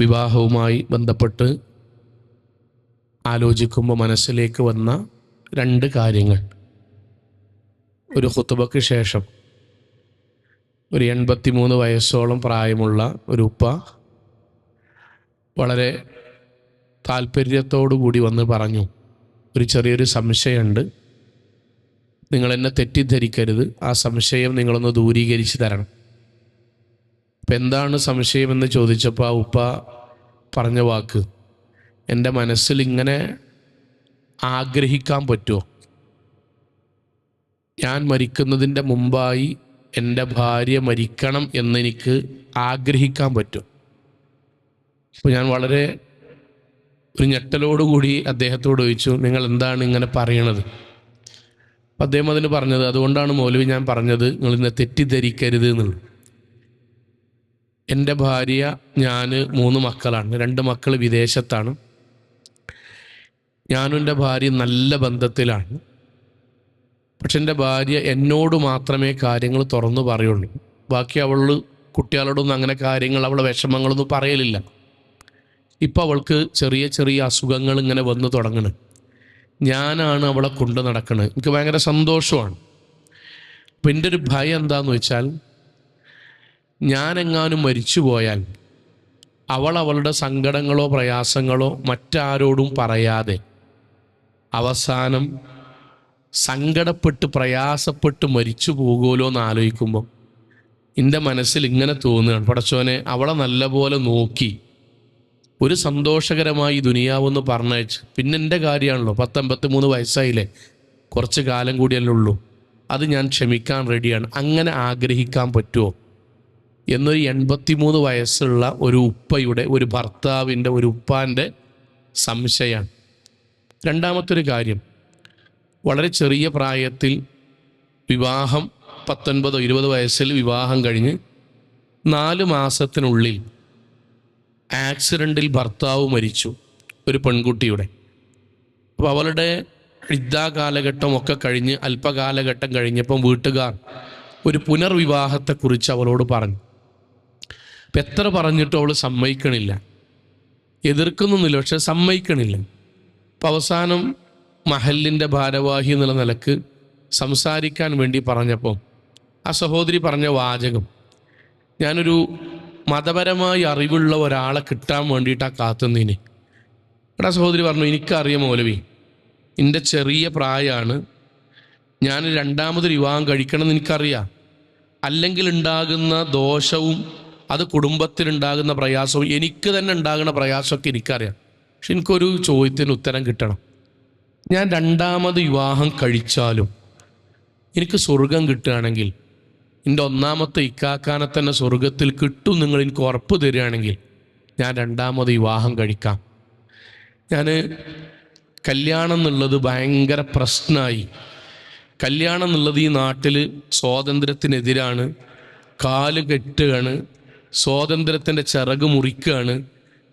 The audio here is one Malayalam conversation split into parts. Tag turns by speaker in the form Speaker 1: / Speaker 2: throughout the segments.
Speaker 1: വിവാഹവുമായി ബന്ധപ്പെട്ട് ആലോചിക്കുമ്പോൾ മനസ്സിലേക്ക് വന്ന രണ്ട് കാര്യങ്ങൾ. ഒരു ഹുത്തുബയ്ക്ക് ശേഷം ഒരു എൺപത്തിമൂന്ന് വയസ്സോളം പ്രായമുള്ള ഒരു ഉപ്പ വളരെ താല്പര്യത്തോടു കൂടി വന്ന് പറഞ്ഞു ഒരു ചെറിയൊരു സംശയമുണ്ട്. നിങ്ങൾ എന്നെ തെറ്റിദ്ധരിക്കരുത്. ആ സംശയം നിങ്ങളൊന്ന് ദൂരീകരിച്ച് തരണം. അപ്പം എന്താണ് സംശയമെന്ന് ചോദിച്ചപ്പോൾ ആ ഉപ്പ പറഞ്ഞ വാക്ക്. എന്റെ മനസ്സിൽ ഇങ്ങനെ ആഗ്രഹിക്കാൻ പറ്റുമോ ഞാൻ മരിക്കുന്നതിന്റെ മുമ്പായി എന്റെ ഭാര്യ മരിക്കണം എന്നെനിക്ക് ആഗ്രഹിക്കാൻ പറ്റും. അപ്പോൾ ഞാൻ വളരെ ഒരു ഞെട്ടലോടുകൂടി അദ്ദേഹത്തോട് ചോദിച്ചു നിങ്ങൾ എന്താണ് ഇങ്ങനെ പറയണത്? അപ്പം അദ്ദേഹം അതിന് പറഞ്ഞത് അതുകൊണ്ടാണ് മൗലവി ഞാൻ പറഞ്ഞത് നിങ്ങൾ ഇന്നെ തെറ്റിദ്ധരിക്കരുത് എന്നുള്ളത്. എന്റെ ഭാര്യ ഞാൻ മൂന്ന് മക്കളാണ്. രണ്ട് മക്കൾ വിദേശത്താണ്. ഞാനും എന്റെ ഭാര്യ നല്ല ബന്ധത്തിലാണ്. പക്ഷെ എന്റെ ഭാര്യ എന്നോട് മാത്രമേ കാര്യങ്ങൾ തുറന്നു പറയുള്ളൂ. ബാക്കി അവൾ കുട്ടികളോടൊന്നും അങ്ങനെ കാര്യങ്ങൾ അവളെ വിഷമങ്ങളൊന്നും പറയലില്ല. ഇപ്പം അവൾക്ക് ചെറിയ ചെറിയ അസുഖങ്ങൾ ഇങ്ങനെ വന്നു തുടങ്ങണം. ഞാനാണ് അവളെ കൊണ്ടു നടക്കുന്നത് എനിക്ക് ഭയങ്കര സന്തോഷമാണ്. അപ്പം എന്റെ ഒരു ഭയം എന്താണെന്ന് വെച്ചാൽ ഞാനെങ്ങാനും മരിച്ചു പോയാൽ അവൾ അവളുടെ സങ്കടങ്ങളോ പ്രയാസങ്ങളോ മറ്റാരോടും പറയാതെ അവസാനം സങ്കടപ്പെട്ട് പ്രയാസപ്പെട്ട് മരിച്ചു പോകുമല്ലോ എന്ന് ആലോചിക്കുമ്പോൾ എന്റെ മനസ്സിൽ ഇങ്ങനെ തോന്നുകയാണ്. പടച്ചോനെ അവളെ നല്ലപോലെ നോക്കി. ഒരു സന്തോഷകരമായി ദുനിയാവെന്ന് പറഞ്ഞയച്ച്. പിന്നെ എന്റെ കാര്യമാണല്ലോ പത്തൊമ്പത്തി മൂന്ന് വയസ്സായില്ലേ? കുറച്ച് കാലം കൂടിയല്ലേ ഉള്ളൂ. അത് ഞാൻ ക്ഷമിക്കാൻ റെഡിയാണ് അങ്ങനെ ആഗ്രഹിക്കാൻ പറ്റുമോ? എന്നൊരു എൺപത്തിമൂന്ന് വയസ്സുള്ള ഒരു ഉപ്പയുടെ ഒരു ഭർത്താവിന്റെ ഒരു ഉപ്പാന്റെ സംശയമാണ്. രണ്ടാമത്തൊരു കാര്യം വളരെ ചെറിയ പ്രായത്തിൽ വിവാഹം പത്തൊൻപതോ ഇരുപത് വയസ്സിൽ വിവാഹം കഴിഞ്ഞ് നാല് മാസത്തിനുള്ളിൽ ആക്സിഡന്റിൽ ഭർത്താവ് മരിച്ചു ഒരു പെൺകുട്ടിയുടെ. അപ്പോൾ അവളുടെ ഇദ്ദാ കാലഘട്ടം ഒക്കെ കഴിഞ്ഞ് അല്പകാലഘട്ടം കഴിഞ്ഞപ്പം വീട്ടുകാർ ഒരു പുനർവിവാഹത്തെക്കുറിച്ച് അവളോട് പറഞ്ഞു. അപ്പം എത്ര പറഞ്ഞിട്ടും അവൾ സമ്മതിക്കണില്ല. എതിർക്കുന്നൊന്നുമില്ല പക്ഷെ സമ്മതിക്കണില്ല. അപ്പം അവസാനം മഹലിന്റെ ഭാരവാഹി എന്നുള്ള നിലയ്ക്ക് സംസാരിക്കാൻ വേണ്ടി പറഞ്ഞപ്പോൾ ആ സഹോദരി പറഞ്ഞ വാചകം ഞാനൊരു മതപരമായി അറിവുള്ള ഒരാളെ കിട്ടാൻ വേണ്ടിയിട്ടാണ് കാത്തുന്നതിന് ആ സഹോദരി പറഞ്ഞു എനിക്കറിയാം മൗലവി എന്റെ ചെറിയ പ്രായമാണ് ഞാൻ രണ്ടാമത് വിവാഹം കഴിക്കണമെന്ന് എനിക്കറിയാം. അല്ലെങ്കിൽ ഉണ്ടാകുന്ന ദോഷവും അത് കുടുംബത്തിനുണ്ടാകുന്ന പ്രയാസവും എനിക്ക് തന്നെ ഉണ്ടാകുന്ന പ്രയാസമൊക്കെ എനിക്കറിയാം. പക്ഷെ എനിക്കൊരു ചോദ്യത്തിന് ഉത്തരം കിട്ടണം. ഞാൻ രണ്ടാമത് വിവാഹം കഴിച്ചാലും എനിക്ക് സ്വർഗം കിട്ടുകയാണെങ്കിൽ എന്റെ ഒന്നാമത്തെ ഇക്കാക്കാനെ തന്നെ സ്വർഗത്തിൽ കിട്ടും നിങ്ങൾ എനിക്ക് ഉറപ്പ് തരികയാണെങ്കിൽ ഞാൻ രണ്ടാമത് വിവാഹം കഴിക്കാം. ഞാൻ കല്യാണം എന്നുള്ളത് ഭയങ്കര പ്രശ്നമായി. കല്യാണം എന്നുള്ളത് ഈ നാട്ടിൽ സ്വാതന്ത്ര്യത്തിനെതിരാണ് കാൽ കെട്ടുകയാണ് സ്വാതന്ത്ര്യത്തിന്റെ ചിറക് മുറിക്കുകയാണ്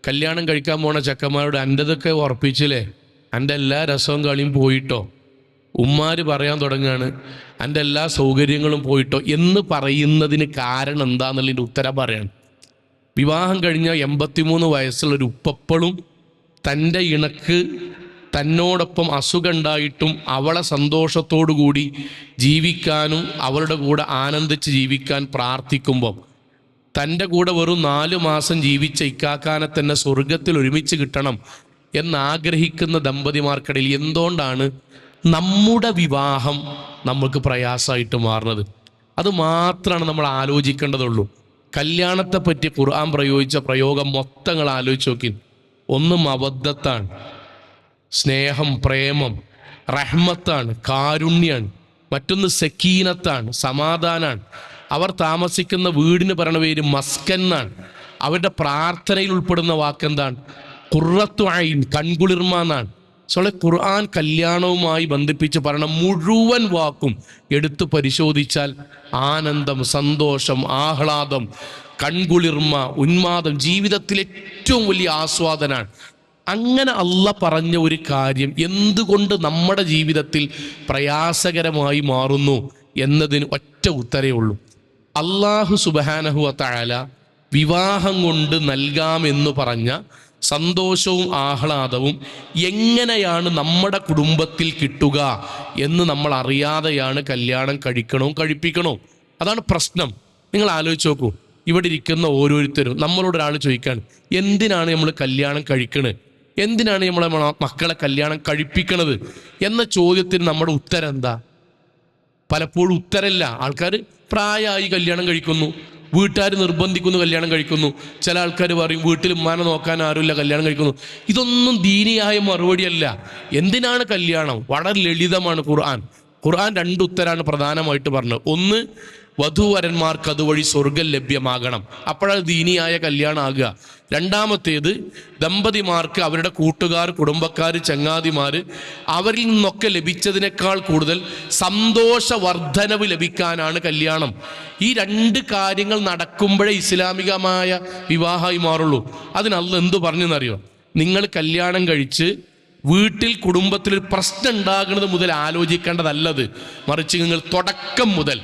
Speaker 1: കല്യാണം കഴിക്കാൻ പോണ ചെക്കന്മാരോട് എന്റെതൊക്കെ ഉറപ്പിച്ചില്ലേ? എന്റെ എല്ലാ രസവും കളിയും പോയിട്ടോ? ഉമ്മാര് പറയാൻ തുടങ്ങുകയാണ് എന്റെ എല്ലാ സൗകര്യങ്ങളും പോയിട്ടോ? എന്ന് പറയുന്നതിന് കാരണം എന്താന്നുള്ളതിന്റെ ഉത്തരം പറയാണ് വിവാഹം കഴിഞ്ഞ എൺപത്തിമൂന്ന് വയസ്സുള്ള ഒരു ഉപ്പപ്പളും തന്റെ ഇണക്ക് തന്നോടൊപ്പം അസുഖമുണ്ടായിട്ടും അവളെ സന്തോഷത്തോടു കൂടി ജീവിക്കാനും അവളുടെ കൂടെ ആനന്ദിച്ച് ജീവിക്കാൻ പ്രാർത്ഥിക്കുമ്പോൾ തന്റെ കൂടെ വെറും നാലു മാസം ജീവിച്ച ഇക്കാക്കാനെ തന്നെ സ്വർഗത്തിൽ ഒരുമിച്ച് കിട്ടണം എന്നാഗ്രഹിക്കുന്ന ദമ്പതിമാർക്കിടയിൽ എന്തുകൊണ്ടാണ് നമ്മുടെ വിവാഹം നമുക്ക് പ്രയാസമായിട്ട് മാറുന്നത്? അത് മാത്രമാണ് നമ്മൾ ആലോചിക്കേണ്ടതുള്ളൂ. കല്യാണത്തെ പറ്റി ഖുർആൻ പ്രയോഗിച്ച പ്രയോഗം മൊത്തങ്ങൾ ആലോചിച്ച് നോക്കി. ഒന്നും അബദ്ധത്താണ്. സ്നേഹം പ്രേമം റഹ്മത്താണ് കാരുണ്യാണ്. മറ്റൊന്ന് സക്കീനത്താണ് സമാധാനാണ് അവർ താമസിക്കുന്ന വീടിന് പറയണ പേര് മസ്കൻ എന്നാണ്. അവരുടെ പ്രാർത്ഥനയിൽ ഉൾപ്പെടുന്ന വാക്കെന്താണ്? കുറത്തു ഐൻ കൺകുളിർമ എന്നാണ്. സോളെ ഖുർആൻ കല്യാണവുമായി ബന്ധിപ്പിച്ച് പറയണ മുഴുവൻ വാക്കും എടുത്തു പരിശോധിച്ചാൽ ആനന്ദം സന്തോഷം ആഹ്ലാദം കൺകുളിർമ ഉന്മാദം ജീവിതത്തിൽ ഏറ്റവും വലിയ ആസ്വാദനാണ്. അങ്ങനെ അല്ല പറഞ്ഞ ഒരു കാര്യം എന്തുകൊണ്ട് നമ്മുടെ ജീവിതത്തിൽ പ്രയാസകരമായി മാറുന്നു എന്നതിന് ഒറ്റ ഉത്തരേ ഉള്ളൂ. അള്ളാഹു സുബാനഹു താല വിവാഹം കൊണ്ട് നൽകാമെന്ന് പറഞ്ഞ സന്തോഷവും ആഹ്ലാദവും എങ്ങനെയാണ് നമ്മുടെ കുടുംബത്തിൽ കിട്ടുക എന്ന് നമ്മൾ അറിയാതെയാണ് കല്യാണം കഴിക്കണോ കഴിപ്പിക്കണോ? അതാണ് പ്രശ്നം. നിങ്ങൾ ആലോചിച്ച് നോക്കൂ. ഇവിടെ ഇരിക്കുന്ന ഓരോരുത്തരും നമ്മളോട് ഒരാൾ ചോദിക്കാണ് എന്തിനാണ് നമ്മൾ കല്യാണം കഴിക്കണത് എന്തിനാണ് നമ്മളെ മക്കളെ കല്യാണം കഴിപ്പിക്കണത്? എന്ന ചോദ്യത്തിന് നമ്മുടെ ഉത്തരം എന്താ? പലപ്പോഴും ഉത്തരല്ല. ആൾക്കാർ പ്രായമായി കല്യാണം കഴിക്കുന്നു. വീട്ടുകാർ നിർബന്ധിക്കുന്നു കല്യാണം കഴിക്കുന്നു. ചില ആൾക്കാർ പറയും വീട്ടിൽ ഉമ്മാന നോക്കാൻ ആരുമില്ല കല്യാണം കഴിക്കുന്നു. ഇതൊന്നും ദീനിയായ മറുപടിയല്ല. എന്തിനാണ് കല്യാണം? വളരെ ലളിതമാണ് ഖുർആൻ. ഖുർആൻ രണ്ട് ഉത്തരാണ് പ്രധാനമായിട്ട് പറഞ്ഞത്. ഒന്ന് വധൂവരന്മാർക്ക് അതുവഴി സ്വർഗം ലഭ്യമാകണം. അപ്പോഴത് ദീനിയായ കല്യാണം ആകുക രണ്ടാമത്തേത് ദമ്പതിമാർക്ക് അവരുടെ കൂട്ടുകാർ കുടുംബക്കാർ ചങ്ങാതിമാർ അവരിൽ നിന്നൊക്കെ ലഭിച്ചതിനേക്കാൾ കൂടുതൽ സന്തോഷ വർധനവ് ലഭിക്കാനാണ് കല്യാണം. ഈ രണ്ട് കാര്യങ്ങൾ നടക്കുമ്പോഴേ ഇസ്ലാമികമായ വിവാഹമായി മാറുള്ളൂ. അതിനല്ല എന്തു പറഞ്ഞെന്നറിയോ? നിങ്ങൾ കല്യാണം കഴിച്ച് വീട്ടിൽ കുടുംബത്തിൽ പ്രശ്നം ഉണ്ടാകുന്നത് മുതൽ ആലോചിക്കേണ്ടതല്ലത്. മറിച്ച് നിങ്ങൾ തുടക്കം മുതൽ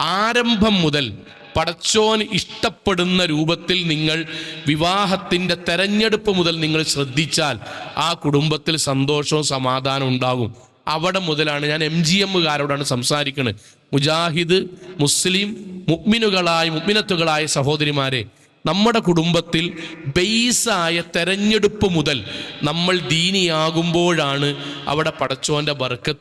Speaker 1: ആരംഭം മുതൽ പടച്ചോൻ ഇഷ്ടപ്പെടുന്ന രൂപത്തിൽ നിങ്ങൾ വിവാഹത്തിന്റെ തെരഞ്ഞെടുപ്പ് മുതൽ നിങ്ങൾ ശ്രദ്ധിച്ചാൽ ആ കുടുംബത്തിൽ സന്തോഷവും സമാധാനവും ഉണ്ടാകും. അവിടെ മുതലാണ് ഞാൻ എം ജി എമ്മുകാരോടാണ് സംസാരിക്കുന്നത് മുജാഹിദ് മുസ്ലിം മുഗ്മിനുകളായ മുഗ്മിനത്തുകളായ സഹോദരിമാരെ നമ്മുടെ കുടുംബത്തിൽ ബേസായ തെരഞ്ഞെടുപ്പ് മുതൽ നമ്മൾ ദീനിയാകുമ്പോഴാണ് അവിടെ പടച്ചോന്റെ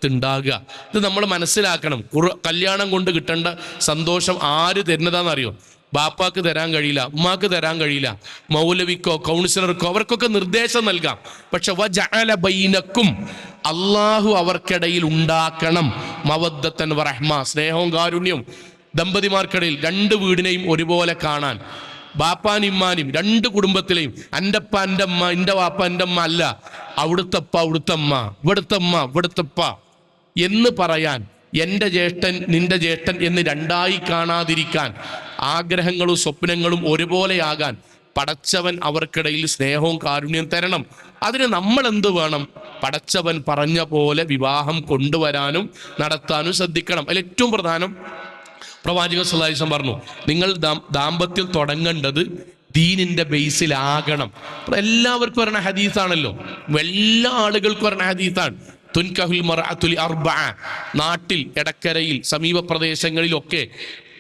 Speaker 1: ഉണ്ടാകുക ഇത് നമ്മൾ മനസ്സിലാക്കണം. കല്യാണം കൊണ്ട് കിട്ടേണ്ട സന്തോഷം ആര് തരുന്നതാണെന്നറിയോ? ബാപ്പാക്ക് തരാൻ കഴിയില്ല ഉമ്മാക്ക് തരാൻ കഴിയില്ല മൗലവിക്കോ കൗൺസിലർക്കോ അവർക്കൊക്കെ നിർദ്ദേശം നൽകാം. പക്ഷെ ബൈനക്കും അള്ളാഹു അവർക്കിടയിൽ ഉണ്ടാക്കണം. മവദ്ദത്തൻ വറഹ്മ സ്നേഹവും കാരുണ്യവും ദമ്പതിമാർക്കിടയിൽ രണ്ട് വീടിനെയും ഒരുപോലെ കാണാൻ. ബാപ്പാനും ഇമ്മാനും രണ്ട് കുടുംബത്തിലെയും. എന്റെ അപ്പ എന്റെ അമ്മ എന്റെ വാപ്പ എന്റെ അമ്മ അല്ല. അവിടുത്തപ്പ അവിടുത്തമ്മ അവിടുത്തെ അമ്മ ഇവിടുത്തെ അമ്മ ഇവിടുത്തെ അപ്പ എന്ന് പറയാൻ എന്റെ ജ്യേഷ്ഠൻ നിന്റെ ജ്യേഷ്ഠൻ എന്ന് രണ്ടായി കാണാതിരിക്കാൻ ആഗ്രഹങ്ങളും സ്വപ്നങ്ങളും ഒരുപോലെയാകാൻ പടച്ചവൻ അവർക്കിടയിൽ സ്നേഹവും കാരുണ്യം തരണം. അതിന് നമ്മൾ എന്ത് വേണം? പടച്ചവൻ പറഞ്ഞ പോലെ വിവാഹം കൊണ്ടുവരാനും നടത്താനും ശ്രദ്ധിക്കണം. അതിൽ ഏറ്റവും പ്രധാനം പ്രവാചകൻ സുലാസം പറഞ്ഞു നിങ്ങൾ ദാമ്പത്യം തുടങ്ങേണ്ടത് ദീനിന്റെ ബേസിലാകണം. എല്ലാവർക്കും ഒരെണ്ണ ഹദീസാണല്ലോ. എല്ലാ ആളുകൾക്കും ഒരെണ്ണ ഹദീസാണ്. തുൻകഹുൽ അർബഅ നാട്ടിൽ എടക്കരയിൽ സമീപ പ്രദേശങ്ങളിലൊക്കെ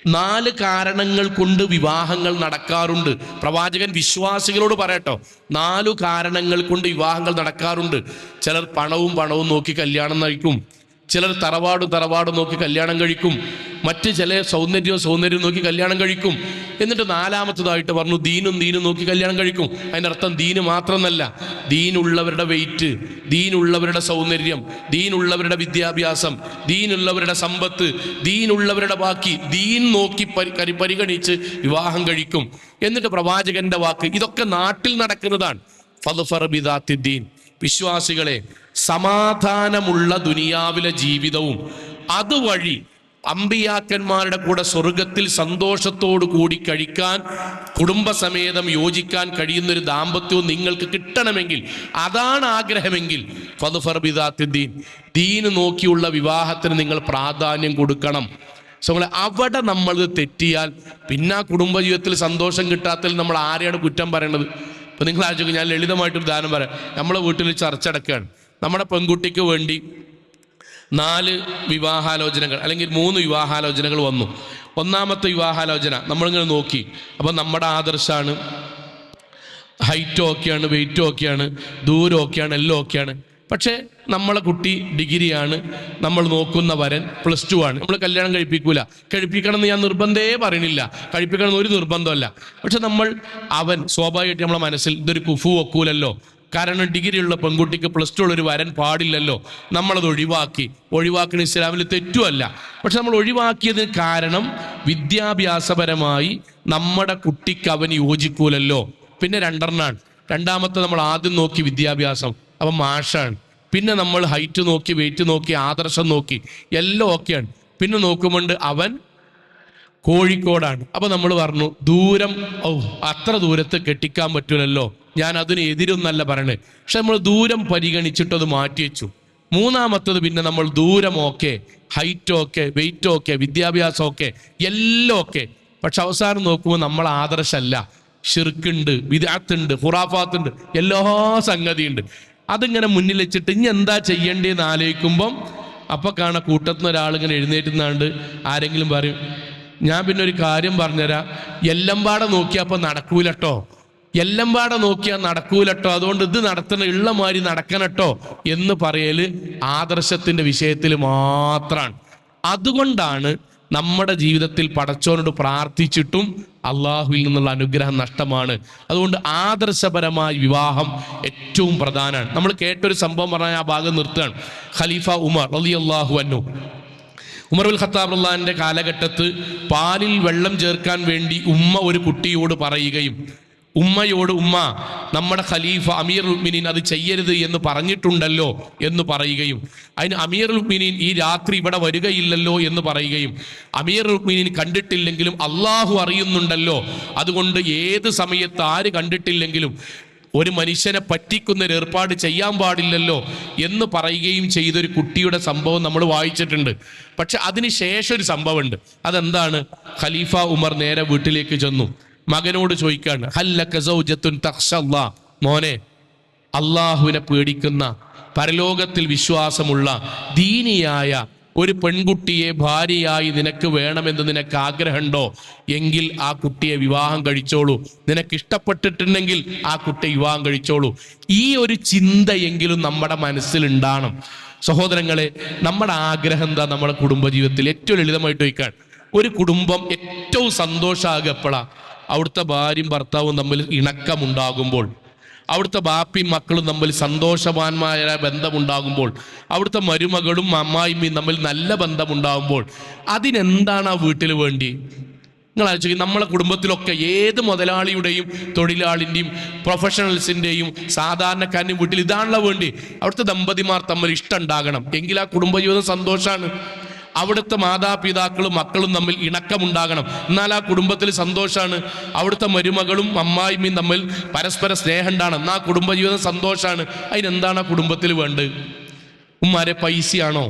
Speaker 1: നാല് കാരണങ്ങൾ കൊണ്ട് വിവാഹങ്ങൾ നടക്കാറുണ്ട്. പ്രവാചകൻ വിശ്വാസികളോട് പറയട്ടോ നാലു കാരണങ്ങൾ കൊണ്ട് വിവാഹങ്ങൾ നടക്കാറുണ്ട്. ചിലർ പണവും പണവും നോക്കി കല്യാണം നയിക്കും ചിലർ തറവാട് തറവാട് നോക്കി കല്യാണം കഴിക്കും. മറ്റ് ചില സൗന്ദര്യവും സൗന്ദര്യവും നോക്കി കല്യാണം കഴിക്കും. എന്നിട്ട് നാലാമത്തതായിട്ട് പറഞ്ഞു ദീനും ദീനും നോക്കി കല്യാണം കഴിക്കും. അതിന്റെ അർത്ഥം ദീന് മാത്രമെന്നല്ല ദീനുള്ളവരുടെ വെയിറ്റ് ദീനുള്ളവരുടെ സൗന്ദര്യം ദീനുള്ളവരുടെ വിദ്യാഭ്യാസം ദീനുള്ളവരുടെ സമ്പത്ത് ദീനുള്ളവരുടെ ബാക്കി ദീൻ നോക്കി പരി പരിഗണിച്ച് വിവാഹം കഴിക്കും. എന്നിട്ട് പ്രവാചകന്റെ വാക്ക് ഇതൊക്കെ നാട്ടിൽ നടക്കുന്നതാണ്. ഫലഫർ ബിദാത്തി ദീൻ വിശ്വാസികളെ സമാധാനമുള്ള ദുനിയാവിലെ ജീവിതവും അതുവഴി അമ്പിയാക്കന്മാരുടെ കൂടെ സ്വർഗത്തിൽ സന്തോഷത്തോടു കൂടി കഴിക്കാൻ കുടുംബസമേതം യോജിക്കാൻ കഴിയുന്നൊരു ദാമ്പത്യവും നിങ്ങൾക്ക് കിട്ടണമെങ്കിൽ അതാണ് ആഗ്രഹമെങ്കിൽ ഫദ്ഫർ ബിദാത്തി ദീൻ ദീന് നോക്കിയുള്ള വിവാഹത്തിന് നിങ്ങൾ പ്രാധാന്യം കൊടുക്കണം. സോ അവിടെ നമ്മൾ തെറ്റിയാൽ പിന്നെ ആ കുടുംബജീവിതത്തിൽ സന്തോഷം കിട്ടാത്തതിൽ നമ്മൾ ആരെയാണ് കുറ്റം പറയേണ്ടത് ഇപ്പൊ നിങ്ങൾ ആലോചിക്കും ഞാൻ ലളിതമായിട്ടൊരു ദാനം പറയാം. നമ്മളെ വീട്ടിൽ ചർച്ച അടക്കുകയാണ് നമ്മുടെ പെൺകുട്ടിക്ക് വേണ്ടി നാല് വിവാഹാലോചനകൾ അല്ലെങ്കിൽ മൂന്ന് വിവാഹാലോചനകൾ വന്നു. ഒന്നാമത്തെ വിവാഹാലോചന നമ്മളിങ്ങനെ നോക്കി. അപ്പം നമ്മുടെ ആദർശമാണ് ഹൈറ്റും ഒക്കെയാണ് വെയിറ്റും ഒക്കെയാണ് ദൂരം ഒക്കെയാണ് എല്ലാം ഒക്കെയാണ്. പക്ഷേ നമ്മളെ കുട്ടി ഡിഗ്രിയാണ് നമ്മൾ നോക്കുന്ന വരൻ പ്ലസ് ടു ആണ്. നമ്മൾ കല്യാണം കഴിപ്പിക്കൂല. കഴിപ്പിക്കണം എന്ന് ഞാൻ നിർബന്ധേ പറയണില്ല. കഴിപ്പിക്കണം എന്ന് ഒരു നിർബന്ധമല്ല. പക്ഷെ നമ്മൾ അവൻ സ്വാഭാവികമായിട്ട് നമ്മളെ മനസ്സിൽ ഇതൊരു കുഫു വെക്കൂലല്ലോ. കാരണം ഡിഗ്രിയുള്ള പെൺകുട്ടിക്ക് പ്ലസ് ടു ഉള്ളൊരു വരൻ പാടില്ലല്ലോ. നമ്മളത് ഒഴിവാക്കി. ഒഴിവാക്കുന്ന ഇസ്ലാമിൽ തെറ്റുമല്ല പക്ഷെ നമ്മൾ ഒഴിവാക്കിയതിന് കാരണം വിദ്യാഭ്യാസപരമായി നമ്മുടെ കുട്ടിക്ക് അവന് യോജിക്കൂലല്ലോ. പിന്നെ രണ്ടെണ്ണാണ്. രണ്ടാമത്തെ നമ്മൾ ആദ്യം നോക്കി വിദ്യാഭ്യാസം. അപ്പം മാഷാണ്. പിന്നെ നമ്മൾ ഹൈറ്റ് നോക്കി വെയിറ്റ് നോക്കി ആദർശം നോക്കി. എല്ലാം ഓക്കെയാണ്. പിന്നെ നോക്കുമ്പോണ്ട് അവൻ കോഴിക്കോടാണ്. അപ്പൊ നമ്മൾ പറഞ്ഞു ദൂരം ഓ അത്ര ദൂരത്ത് കെട്ടിക്കാൻ പറ്റൂലല്ലോ. ഞാൻ അതിന് എതിരൊന്നല്ല പറയണേ. പക്ഷെ നമ്മൾ ദൂരം പരിഗണിച്ചിട്ട് അത് മാറ്റി വെച്ചു മൂന്നാമത്തത് പിന്നെ നമ്മൾ ദൂരം okay height okay weight okay വിദ്യാഭ്യാസം ഓക്കെ എല്ലാം ഓക്കെ പക്ഷെ അവസാനം നോക്കുമ്പോൾ നമ്മൾ ആദർശമല്ല ഷിർക്കുണ്ട് വിദാത്തുണ്ട് ഹുറാഫാത്തുണ്ട് എല്ലാ സംഗതിയുണ്ട്. അതിങ്ങനെ മുന്നിൽ വെച്ചിട്ട് ഇനി എന്താ ചെയ്യേണ്ടതെന്ന് ആലോചിക്കുമ്പം അപ്പൊ കാണാം കൂട്ടത്തിൽ നിന്ന് ഒരാളിങ്ങനെ എഴുന്നേറ്റുന്നാണ്ട് ആരെങ്കിലും പറയും ഞാൻ പിന്നെ ഒരു കാര്യം പറഞ്ഞുതരാം. എല്ലാം പാടെ നോക്കിയപ്പോൾ നടക്കൂലട്ടോ. എല്ലാം പാടെ നോക്കിയാൽ നടക്കൂലട്ടോ. അതുകൊണ്ട് ഇത് നടത്തണ ഉള്ള മാതിരി നടക്കണട്ടോ എന്ന് പറയൽ ആദർശത്തിന്റെ വിഷയത്തിൽ മാത്രമാണ് അതുകൊണ്ടാണ് നമ്മുടെ ജീവിതത്തിൽ പടച്ചോനോട് പ്രാർത്ഥിച്ചിട്ടും അള്ളാഹുവിൽ നിന്നുള്ള അനുഗ്രഹം നഷ്ടമാണ്. അതുകൊണ്ട് ആദർശപരമായ വിവാഹം ഏറ്റവും പ്രധാനമാണ്. നമ്മൾ കേട്ടൊരു സംഭവം പറഞ്ഞാൽ ആ ഭാഗം നിർത്തുകയാണ്. ഖലീഫ ഉമർ അലി അള്ളാഹു അന്നു ഉമറുൽ ഖത്താബ് അള്ളാഹിന്റെ കാലഘട്ടത്ത് പാലിൽ വെള്ളം ചേർക്കാൻ വേണ്ടി ഉമ്മ ഒരു കുട്ടിയോട് പറയുകയും ഉമ്മയോട് ഉമ്മ നമ്മുടെ ഖലീഫ അമീർ ഉൽമിനീൻ അത് ചെയ്യരുത് എന്ന് പറഞ്ഞിട്ടുണ്ടല്ലോ എന്ന് പറയുകയും അതിന് അമീർ ഉൽമിനീൻ ഈ രാത്രി ഇവിടെ വരികയില്ലല്ലോ എന്ന് പറയുകയും അമീർ ഉൽമിനീൻ കണ്ടിട്ടില്ലെങ്കിലും അള്ളാഹു അറിയുന്നുണ്ടല്ലോ. അതുകൊണ്ട് ഏത് സമയത്ത് ആര് കണ്ടിട്ടില്ലെങ്കിലും ഒരു മനുഷ്യനെ പറ്റിക്കുന്ന ഒരു ഏർപ്പാട് ചെയ്യാൻ പാടില്ലല്ലോ എന്ന് പറയുകയും ചെയ്തൊരു കുട്ടിയുടെ സംഭവം നമ്മൾ വായിച്ചിട്ടുണ്ട്. പക്ഷെ അതിന് ശേഷം ഒരു സംഭവമുണ്ട്. അതെന്താണ്? ഖലീഫ ഉമർ നേരെ വീട്ടിലേക്ക് ചെന്നു. മകനോട് ചോദിക്കാണ് മോനെ അള്ളാഹുവിനെ പേടിക്കുന്ന പരലോകത്തിൽ വിശ്വാസമുള്ള ദീനിയായ ഒരു പെൺകുട്ടിയെ ഭാര്യയായി നിനക്ക് വേണമെന്ന് നിനക്ക് ആഗ്രഹമുണ്ടോ? എങ്കിൽ ആ കുട്ടിയെ വിവാഹം കഴിച്ചോളൂ. നിനക്ക് ഇഷ്ടപ്പെട്ടിട്ടുണ്ടെങ്കിൽ ആ കുട്ടിയെ വിവാഹം കഴിച്ചോളൂ. ഈ ഒരു ചിന്തയെങ്കിലും നമ്മുടെ മനസ്സിലുണ്ടാകണം സഹോദരങ്ങളെ നമ്മുടെ ആഗ്രഹം എന്താ നമ്മുടെ കുടുംബജീവിതത്തിൽ? ഏറ്റവും ലളിതമായിട്ട് വയ്ക്കാൻ ഒരു കുടുംബം ഏറ്റവും സന്തോഷമാകപ്പെടാം അവിടുത്തെ ഭാര്യയും ഭർത്താവും തമ്മിൽ ഇണക്കമുണ്ടാകുമ്പോൾ അവിടുത്തെ ബാപ്പിയും മക്കളും തമ്മിൽ സന്തോഷവാന്മാരായ ബന്ധമുണ്ടാകുമ്പോൾ അവിടുത്തെ മരുമകളും അമ്മായിമ്മയും തമ്മിൽ നല്ല ബന്ധമുണ്ടാകുമ്പോൾ അതിനെന്താണ് ആ വീട്ടിൽ വേണ്ടി? നിങ്ങൾ ആലോചിക്കും നമ്മളെ കുടുംബത്തിലൊക്കെ ഏത് മുതലാളിയുടെയും തൊഴിലാളിന്റെയും പ്രൊഫഷണൽസിന്റെയും സാധാരണക്കാരന്റെയും വീട്ടിൽ ഇതാണല്ലോ വേണ്ടി. അവിടുത്തെ ദമ്പതിമാർ തമ്മിൽ ഇഷ്ടം ഉണ്ടാകണം. എങ്കിൽ ആ കുടുംബജീവിതം സന്തോഷമാണ് അവിടുത്തെ മാതാപിതാക്കളും മക്കളും തമ്മിൽ ഇണക്കമുണ്ടാകണം. എന്നാൽ ആ കുടുംബത്തിൽ സന്തോഷമാണ് അവിടുത്തെ മരുമകളും അമ്മായിമ്മയും തമ്മിൽ പരസ്പര സ്നേഹം ഉണ്ടാണ് എന്നാൽ ആ കുടുംബജീവിതം സന്തോഷമാണ് അതിനെന്താണ് ആ കുടുംബത്തിൽ വേണ്ടത്? ഉമ്മാരെ പൈസയാണോ?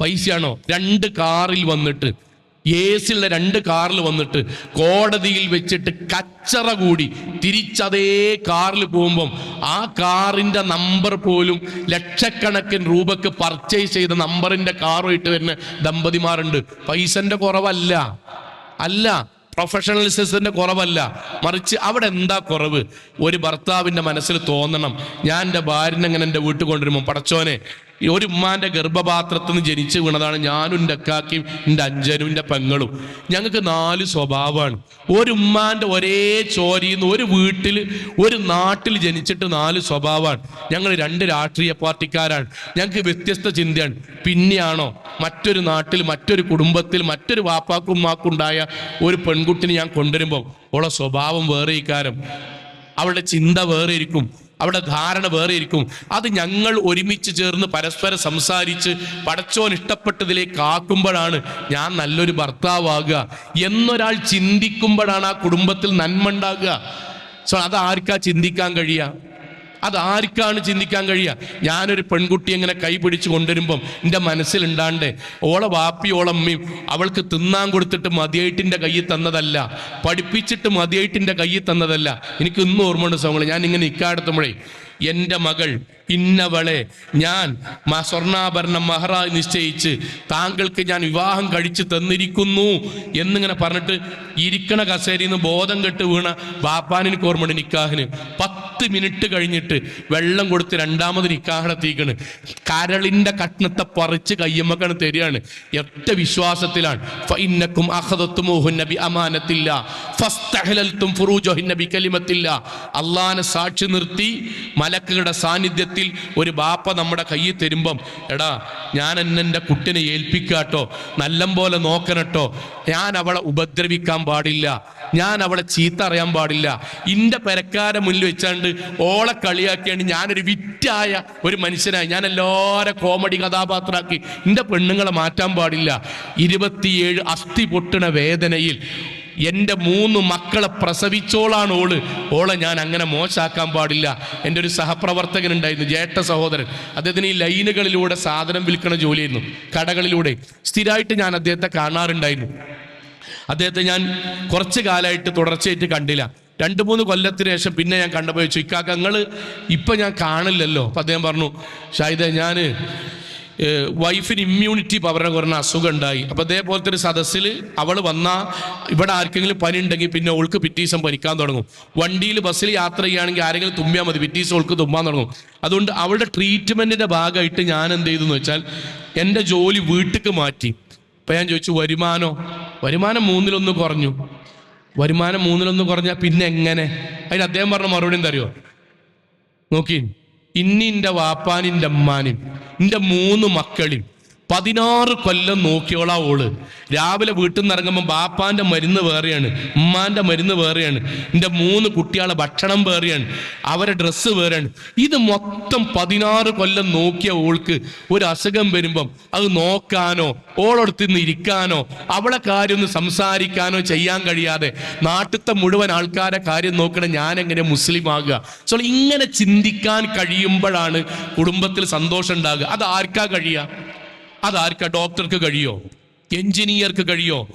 Speaker 1: പൈസയാണോ? രണ്ട് കാറിൽ വന്നിട്ട് ഏസിലുള്ള രണ്ട് കാറിൽ വന്നിട്ട് കോടതിയിൽ വെച്ചിട്ട് കച്ചറ കൂടി തിരിച്ചതേ കാറിൽ പോകുമ്പം ആ കാറിന്റെ നമ്പർ പോലും ലക്ഷക്കണക്കിന് രൂപക്ക് പർച്ചേസ് ചെയ്ത നമ്പറിന്റെ കാറുമായിട്ട് വരുന്ന ദമ്പതിമാരുണ്ട്. പൈസന്റെ കുറവല്ല. അല്ല പ്രൊഫഷണലിസത്തിന്റെ കുറവല്ല. മറിച്ച് അവിടെ എന്താ കുറവ്? ഒരു ഭർത്താവിന്റെ മനസ്സിൽ തോന്നണം. ഞാൻ എന്റെ ഭാര്യനെ അങ്ങനെ എന്റെ വീട്ടിൽ കൊണ്ടുവരുമ്പോൾ പടച്ചോനെ ഒരു ഉമ്മാന്റെ ഗർഭപാത്രത്തിൽ നിന്ന് ജനിച്ചു വീണതാണ് ഞാനും എന്റെ അക്കാക്കിയും എന്റെ അഞ്ചനും എന്റെ പെങ്ങളും. ഞങ്ങൾക്ക് നാല് സ്വഭാവമാണ്. ഒരു ഉമ്മാന്റെ ഒരേ ചോരിയിൽ ഒരു വീട്ടിൽ ഒരു നാട്ടിൽ ജനിച്ചിട്ട് നാല് സ്വഭാവമാണ്. ഞങ്ങൾ രണ്ട് രാഷ്ട്രീയ പാർട്ടിക്കാരാണ്. ഞങ്ങൾക്ക് വ്യത്യസ്ത ചിന്തയാണ്. പിന്നെയാണോ മറ്റൊരു നാട്ടിൽ മറ്റൊരു കുടുംബത്തിൽ മറ്റൊരു വാപ്പാക്കും ഉമ്മാക്കും ഉണ്ടായ ഒരു പെൺകുട്ടിനെ ഞാൻ കൊണ്ടുവരുമ്പോൾ ഉള്ള സ്വഭാവം വേറെ ഇക്കാരം അവളുടെ ചിന്ത വേറെ ഇരിക്കും. അവിടെ ധാരണ വേറെ ഇരിക്കും. അത് ഞങ്ങൾ ഒരുമിച്ച് ചേർന്ന് പരസ്പരം സംസാരിച്ച് പടച്ചോൻ ഇഷ്ടപ്പെട്ടതിലേക്ക് ആക്കുമ്പോഴാണ് ഞാൻ നല്ലൊരു ഭർത്താവാകുക എന്നൊരാൾ ചിന്തിക്കുമ്പോഴാണ് ആ കുടുംബത്തിൽ നന്മ ഉണ്ടാകുക. സോ അത് ആർക്കാ ചിന്തിക്കാൻ കഴിയുക? അത് ആർക്കാണ് ചിന്തിക്കാൻ കഴിയുക? ഞാനൊരു പെൺകുട്ടി ഇങ്ങനെ കൈ പിടിച്ച് കൊണ്ടുവരുമ്പം എന്റെ മനസ്സിലുണ്ടാണ്ട് ഓളെ വാപ്പി ഓളമ്മയും അവൾക്ക് തിന്നാൻ കൊടുത്തിട്ട് മതിയായിട്ടിന്റെ കയ്യിൽ തന്നതല്ല പഠിപ്പിച്ചിട്ട് മതിയായിട്ടിന്റെ കയ്യിൽ തന്നതല്ല. എനിക്ക് ഇന്നും ഓർമ്മയുണ്ട് സോങ്ങളെ ഞാൻ ഇങ്ങനെ ഇക്കാടത്തുമ്പോഴേ എന്റെ മകൾ ഇന്നവളെ ഞാൻ സ്വർണാഭരണം മഹറായി നിശ്ചയിച്ച് താങ്കൾക്ക് ഞാൻ വിവാഹം കഴിച്ചു തന്നിരിക്കുന്നു എന്നിങ്ങനെ പറഞ്ഞിട്ട് ഇരിക്കണ കസേരയിൽ നിന്ന് ബോധം കെട്ട് വീണ ബാപ്പാനിന് ഓർമ്മയുണ്ട് നിക്കാഹിന്. പത്ത് മിനിറ്റ് കഴിഞ്ഞിട്ട് വെള്ളം കൊടുത്ത് രണ്ടാമത് നിക്കാഹിനെത്തിക്കണ് കരളിന്റെ കഷ്ണത്തെ പറിച്ച് കയ്യമ്മക്കാണ് തരികയാണ്. ഒറ്റ വിശ്വാസത്തിലാണ്. അഖദത്തുമൂഹുന്ന നബി അമാനത്തില്ല. നബി അള്ളാനെ സാക്ഷി നിർത്തി മലക്കുകളുടെ സാന്നിധ്യത്തിൽ ഒരു ബാപ്പ നമ്മുടെ കയ്യിൽ തരുമ്പം എടാ ഞാൻ എന്നെ കുട്ടിനെ ഏൽപ്പിക്കാട്ടോ നല്ലം പോലെ നോക്കണട്ടോ ഞാൻ അവളെ ഉപദ്രവിക്കാൻ പാടില്ല. ഞാൻ അവളെ ചീത്ത അറിയാൻ പാടില്ല. ഇന്റെ പെരക്കാരെ മുന്നിൽ വെച്ചാണ്ട് ഓളെ കളിയാക്കിയാണ് ഞാനൊരു വിറ്റായ ഒരു മനുഷ്യനായി. ഞാൻ എല്ലാവരും കോമഡി കഥാപാത്രമാക്കി. എന്റെ പെണ്ണുങ്ങളെ മാറ്റാൻ പാടില്ല. ഇരുപത്തിയേഴ് അസ്ഥി പൊട്ടണ വേദനയിൽ എന്റെ മൂന്ന് മക്കളെ പ്രസവിച്ചോളാണ് ഓൾ. ഓളെ ഞാൻ അങ്ങനെ മോശാക്കാൻ പാടില്ല. എന്റെ ഒരു സഹപ്രവർത്തകൻ ഉണ്ടായിരുന്നു ജേട്ട സഹോദരൻ. അദ്ദേഹത്തിന് ഈ ലൈനുകളിലൂടെ സാധനം വിൽക്കണ ജോലിയായിരുന്നു. കടകളിലൂടെ സ്ഥിരമായിട്ട് ഞാൻ അദ്ദേഹത്തെ കാണാറുണ്ടായിരുന്നു. അദ്ദേഹത്തെ ഞാൻ കുറച്ച് കാലമായിട്ട് തുടർച്ചയായിട്ട് കണ്ടില്ല. രണ്ട് മൂന്ന് കൊല്ലത്തിന് ശേഷം പിന്നെ ഞാൻ കണ്ടപ്പോൾ ഇക്കാക്ക ഇപ്പം ഞാൻ കാണില്ലല്ലോ. അപ്പം അദ്ദേഹം പറഞ്ഞു ഷായിദ ഞാൻ വൈഫിന് ഇമ്മ്യൂണിറ്റി പവറിനെ കുറഞ്ഞ അസുഖം ഉണ്ടായി അപ്പോൾ അതേപോലത്തെ ഒരു സദസ്സിൽ അവൾ വന്നാൽ ഇവിടെ ആർക്കെങ്കിലും പനി ഉണ്ടെങ്കിൽ പിന്നെ ഓൾക്ക് പിറ്റീസം പനിക്കാൻ തുടങ്ങും. വണ്ടിയിൽ ബസ്സിൽ യാത്ര ചെയ്യുകയാണെങ്കിൽ ആരെങ്കിലും തുമ്മിയാൽ മതി പിറ്റീസം ഓൾക്ക് തുമ്മാൻ തുടങ്ങും. അതുകൊണ്ട് അവളുടെ ട്രീറ്റ്മെന്റിന്റെ ഭാഗമായിട്ട് ഞാൻ എന്ത് ചെയ്തു എന്ന് വെച്ചാൽ എന്റെ ജോലി വീട്ടിക്ക് മാറ്റി. അപ്പം ഞാൻ ചോദിച്ചു വരുമാനോ? വരുമാനം മൂന്നിലൊന്ന് കുറഞ്ഞു. വരുമാനം മൂന്നിലൊന്ന് കുറഞ്ഞാൽ പിന്നെ എങ്ങനെ? അതിന് അദ്ദേഹം പറഞ്ഞ മറുപടി എന്തറിയോ നോക്കി. ഇനി വാപ്പാനിന്റെ വാപ്പാനും അമ്മാനും എന്റെ മൂന്ന് മക്കളും പതിനാറ് കൊല്ലം നോക്കിയോളാ ഓൾ. രാവിലെ വീട്ടിൽ നിന്ന് ഇറങ്ങുമ്പോൾ ബാപ്പാന്റെ മരുന്ന് വേറെയാണ് ഉമ്മാന്റെ മരുന്ന് വേറെയാണ് എന്റെ മൂന്ന് കുട്ടികളെ ഭക്ഷണം വേറെയാണ് അവരെ ഡ്രസ്സ് വേറെയാണ്. ഇത് മൊത്തം പതിനാറ് കൊല്ലം നോക്കിയ ഓൾക്ക് ഒരു അസുഖം വരുമ്പം അത് നോക്കാനോ ഓളടുത്ത് നിന്ന് ഇരിക്കാനോ അവളെ കാര്യം ഒന്ന് സംസാരിക്കാനോ ചെയ്യാൻ കഴിയാതെ നാട്ടിലത്തെ മുഴുവൻ ആൾക്കാരെ കാര്യം നോക്കണ ഞാൻ എങ്ങനെ മുസ്ലിം ആകുക? സോ ഇങ്ങനെ ചിന്തിക്കാൻ കഴിയുമ്പോഴാണ് കുടുംബത്തിൽ സന്തോഷം ഉണ്ടാകുക. അത് ആർക്കാ കഴിയുക? അതാർക്കാ ഡോക്ടർക്ക് കഴിയോ? എഞ്ചിനീയർക്ക് കഴിയോ?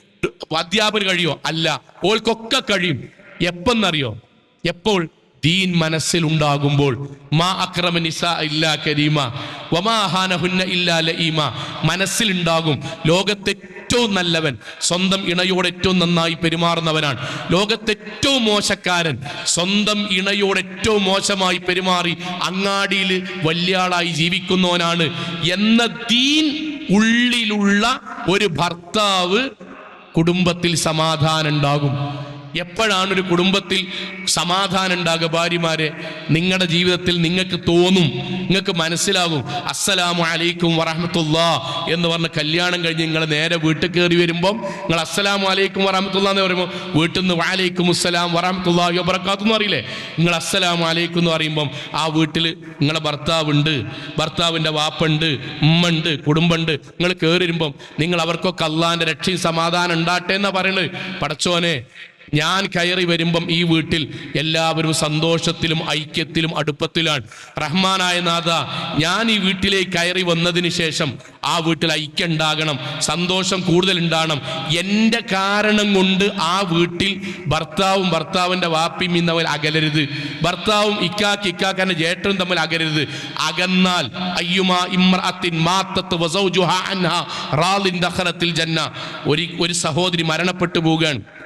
Speaker 1: അധ്യാപകന് കഴിയോ? അല്ല. ഓൾക്കൊക്കെ കഴിയും. എപ്പെന്നറിയോ? എപ്പോൾ? ദീൻ മനസ്സിൽ ഉണ്ടാകുമ്പോൾ. മാ അക്രമ നിസ ഇല്ലാ കരീമ. വമാഹാനഹുന്ന ഇല്ലാ ലീമ മനസ്സിലുണ്ടാകും ലോകത്തെ ഏറ്റവും നല്ലവൻ സ്വന്തം ഇണയോട് ഏറ്റവും നന്നായി പെരുമാറുന്നവനാണ്. ലോകത്തെ ഏറ്റവും മോശക്കാരൻ സ്വന്തം ഇണയോട് ഏറ്റവും മോശമായി പെരുമാറി അങ്ങാടിയിൽ വലിയാളായി ജീവിക്കുന്നവനാണ് എന്ന ദീൻ ഉള്ളിലുള്ള ഒരു ഭർത്താവ് കുടുംബത്തിൽ സമാധാനം ഉണ്ടാകും. എപ്പോഴാണ് ഒരു കുടുംബത്തിൽ സമാധാനം ഉണ്ടാകുക ഭാര്യമാരെ? നിങ്ങളുടെ ജീവിതത്തിൽ നിങ്ങൾക്ക് തോന്നും നിങ്ങൾക്ക് മനസ്സിലാകും. അസ്സലാമു അലൈക്കും വറഹമത്തുല്ലാ എന്ന് പറഞ്ഞ് കല്യാണം കഴിഞ്ഞ് നിങ്ങൾ നേരെ വീട്ടിൽ കയറി വരുമ്പം നിങ്ങൾ അസ്സലാമു അലൈക്കും വറഹമത്തുള്ള എന്ന് പറയുമ്പോൾ വീട്ടിൽ നിന്ന് വാലൈക്കും അസ്സലാം വറഹമത്തുല്ലാ വബർക്കാത്തു എന്ന് അറിയില്ലേ നിങ്ങൾ അസ്സലാമു അലൈക്കും എന്ന് പറയുമ്പം ആ വീട്ടിൽ നിങ്ങളെ ഭർത്താവുണ്ട് ഭർത്താവിന്റെ വാപ്പുണ്ട് ഉമ്മുണ്ട് കുടുംബമുണ്ട് നിങ്ങൾ കയറി വരുമ്പം നിങ്ങൾ അവർക്കൊക്കെ അള്ളാന്റെ രക്ഷയും സമാധാനം ഉണ്ടാട്ടെ എന്നാ പറയുന്നത് പടച്ചോനെ ഞാൻ കയറി വരുമ്പം ഈ വീട്ടിൽ എല്ലാവരും സന്തോഷത്തിലും ഐക്യത്തിലും അടുപ്പത്തിലാണ്. റഹ്മാനായ നാഥ ഞാൻ ഈ വീട്ടിലേക്ക് കയറി വന്നതിന് ശേഷം ആ വീട്ടിൽ ഐക്യം ഉണ്ടാകണം സന്തോഷം കൂടുതൽ ഉണ്ടാകണം. എന്റെ കാരണം കൊണ്ട് ആ വീട്ടിൽ ഭർത്താവും ഭർത്താവിന്റെ വാപ്പിയും ഇന്നവർ അകലരുത്. ഭർത്താവും ഇക്കാക്ക് ഇക്കാക്കന്റെ ജേട്ടനും തമ്മിൽ അകലരുത്. അകന്നാൽ അയ്യുമാ ഇമ്രഅത്തിൻ മാത്തത്ത് വസൗജുഹാ അൻഹാ റാളിൻ ദഖലത്തിൽ ജന്ന. ഒരു ഒരു സഹോദരി മരണപ്പെട്ടു പോവുകയാണ്.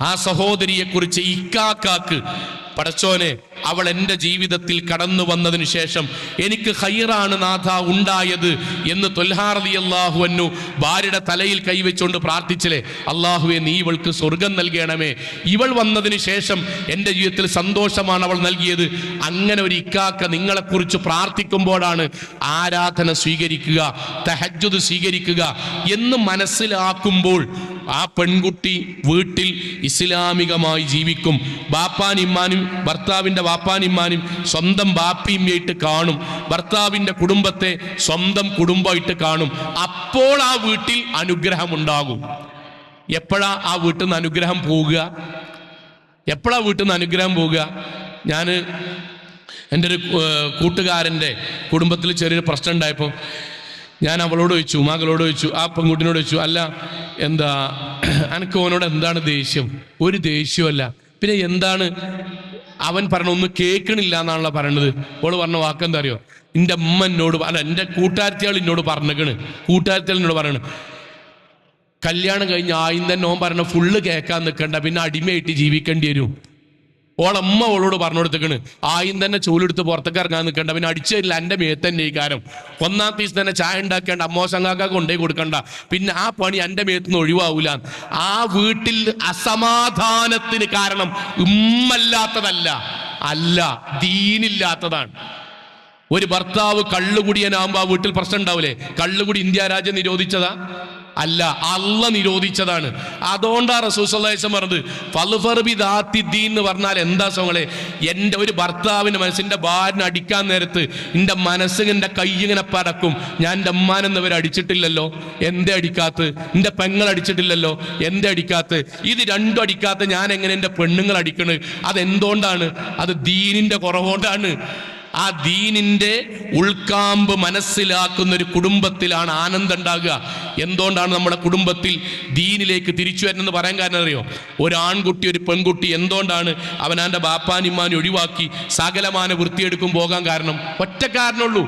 Speaker 1: ആ സഹോദരിയെ കുറിച്ച് ഇക്കാക്കാക്ക് പടച്ചോനെ അവൾ എന്റെ ജീവിതത്തിൽ കടന്നു വന്നതിന് ശേഷം എനിക്ക് ഹൈറാണ് നാഥ ഉണ്ടായത് എന്ന് തൊൽഹാറലി അള്ളാഹു അന്നു ഭാര്യയുടെ തലയിൽ കൈവച്ചുകൊണ്ട് പ്രാർത്ഥിച്ചില്ലേ? അള്ളാഹുവെ നീ ഇവൾക്ക് സ്വർഗം നൽകണമേ. ഇവൾ വന്നതിന് ശേഷം എന്റെ ജീവിതത്തിൽ സന്തോഷമാണ് അവൾ നൽകിയത്. അങ്ങനെ ഒരു ഇക്കാക്ക നിങ്ങളെക്കുറിച്ച് പ്രാർത്ഥിക്കുമ്പോഴാണ് ആരാധന സ്വീകരിക്കുക തഹജ്ജുദ് സ്വീകരിക്കുക എന്ന് മനസ്സിലാക്കുമ്പോൾ ആ പെൺകുട്ടി വീട്ടിൽ ഇസ്ലാമികമായി ജീവിക്കും. ബാപ്പാനിമ്മാനും ഭർത്താവിന്റെ ബാപ്പാനിമ്മാനും സ്വന്തം ബാപ്പിയമ്മയായിട്ട് കാണും. ഭർത്താവിന്റെ കുടുംബത്തെ സ്വന്തം കുടുംബമായിട്ട് കാണും. അപ്പോൾ ആ വീട്ടിൽ അനുഗ്രഹം ഉണ്ടാകും എപ്പോഴാ ആ വീട്ടിൽ നിന്ന് അനുഗ്രഹം പോവുക എപ്പോഴാ വീട്ടിൽ നിന്ന് അനുഗ്രഹം പോവുക ഞാൻ എന്റെ ഒരു കൂട്ടുകാരന്റെ കുടുംബത്തിൽ ചെറിയൊരു പ്രശ്നം ഉണ്ടായപ്പോൾ ഞാൻ അവളോട് ചോദിച്ചു മകളോട് ചോദിച്ചു ആ പെൺകുട്ടിനോട് ചോദിച്ചു അല്ല എന്താ അനക്ക് അവനോട് എന്താണ് ദേഷ്യം? ഒരു ദേഷ്യമല്ല. പിന്നെ എന്താണ്? അവൻ പറഞ്ഞ ഒന്നും കേൾക്കണില്ല എന്നാണല്ലോ പറയണത്. അവൾ പറഞ്ഞ വാക്കെന്താ അറിയോ? എന്റെ അമ്മ എന്നോട് അല്ല എന്റെ കൂട്ടുകാരത്തിയാൾ എന്നോട് പറഞ്ഞേക്കണ്. കൂട്ടുകാരത്തിയാൾ എന്നോട് പറയണ്. കല്യാണം കഴിഞ്ഞ് ആയും തന്നെ ഓൻ പറഞ്ഞ ഫുള്ള് കേൾക്കാൻ നിൽക്കണ്ട പിന്നെ അടിമയായിട്ട് ജീവിക്കേണ്ടി വരും. ഓളമ്മ ഓളോട് പറഞ്ഞു കൊടുത്തേക്കണ് ആയും തന്നെ ചൂലെടുത്ത് പുറത്തേക്ക് ഇറങ്ങാൻ നിൽക്കണ്ട. പിന്നെ അടിച്ചില്ല എന്റെ മേത്തന്നെ ഈ കാരം ഒന്നാം തീസ് തന്നെ ചായ ഉണ്ടാക്കേണ്ട അമ്മോസങ്ങാക്ക കൊണ്ടേ കൊടുക്കണ്ട. പിന്നെ ആ പണി എന്റെ മേത്തുനിന്ന് ഒഴിവാവൂല. ആ വീട്ടിൽ അസമാധാനത്തിന് കാരണം ഉമ്മല്ലാത്തതല്ല. അല്ല ദീനില്ലാത്തതാണ്. ഒരു ഭർത്താവ് കള്ളുകുടിയനാകുമ്പോൾ ആ വീട്ടിൽ പ്രശ്നം ഉണ്ടാവില്ലേ കള്ളുകുടി ഇന്ത്യ രാജ്യം നിരോധിച്ചതാ? അല്ല അല്ല നിരോധിച്ചതാണ്. അതുകൊണ്ടാ റസൂസല്ലാസം പറഞ്ഞത് ഫലുഫർബി ദാത്തിദ്ദീൻ എന്ന് പറഞ്ഞാൽ എന്താ സോങ്ങളെ എന്റെ ഒരു ഭർത്താവിന്റെ മനസ്സിന്റെ ഭാര്യനെ അടിക്കാൻ നേരത്ത് എന്റെ മനസ്സ് എന്റെ കൈ ഇങ്ങനെ പടക്കും. ഞാൻ എന്റെ അമ്മാനെന്നവർ അടിച്ചിട്ടില്ലല്ലോ. എന്തേ അടിക്കാത്ത്? എന്റെ പെങ്ങൾ അടിച്ചിട്ടില്ലല്ലോ. എന്തേ അടിക്കാത്ത്? ഇത് രണ്ടും അടിക്കാത്ത ഞാൻ എങ്ങനെ എന്റെ പെണ്ണുങ്ങൾ അടിക്കണ്? അതെന്തുകൊണ്ടാണ്? അത് ദീനിന്റെ കുറവുകൊണ്ടാണ്. ആ ദീനിന്റെ ഉൾക്കാമ്പ് മനസ്സിലാക്കുന്ന ഒരു കുടുംബത്തിലാണ് ആനന്ദം ഉണ്ടാകുക എന്തുകൊണ്ടാണ് നമ്മുടെ കുടുംബത്തിൽ ദീനിലേക്ക് തിരിച്ചു വരുന്നത് പറയാൻ കാരണം അറിയോ? ഒരു ആൺകുട്ടി ഒരു പെൺകുട്ടി എന്തുകൊണ്ടാണ് അവനാന്റെ ബാപ്പാനിമ്മാനെ ഒഴിവാക്കി സകലമാന വൃത്തിയെടുക്കും പോകാൻ കാരണം? ഒറ്റ കാരണമുള്ളൂ